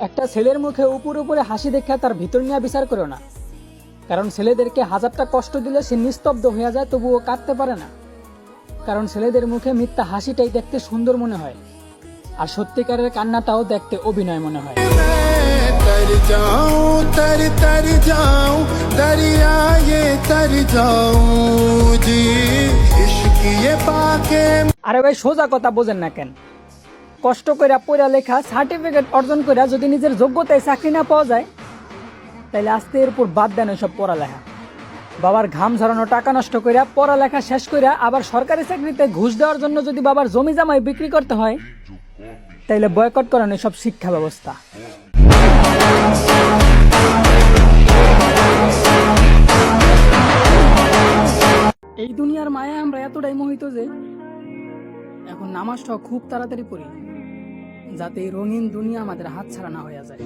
একটা ছেলের মুখে উপর উপরে হাসি দেখে তার ভিতর নিয়ে বিচার করো না। কারণ ছেলেদেরকে হাজারটা কষ্ট দিলে সে নিস্তব্ধ হয়ে যায় তবুও কাঁদতে পারে না। কারণ ছেলেদের মুখে মিথ্যা হাসিটাই দেখতে সুন্দর মনে হয়। আর সত্যিকারের কান্নাটাও দেখতে অভিনয় মনে হয়। আরে ভাই সোজা কথা বোঝেন না কেন? কষ্ট করে পড়া লেখা সার্টিফিকেট অর্জন করে যদি নিজের যোগ্যতায় চাকরি না পাওয়া যায় তাহলে আস্তে এর উপর বাদ দেন সব পড়ালেখা। বাবার ঘাম ঝরানো, টাকা নষ্ট করে পড়ালেখা শেষ করে আবার সরকারি চাকরিতে ঘুষ দেওয়ার জন্য যদি বাবার জমি জামাই বিক্রি করতে হয়, তাইলে বয়কট করেন সব শিক্ষা ব্যবস্থা। এই দুনিয়ার মায়া আমরা এতটাই মোহিত যে, এখন নামাজটা খুব তাড়াতাড়ি পড়ি। যাতে এই রঙিন দুনিয়া আমাদের হাত ছাড়া না হয়ে যায়।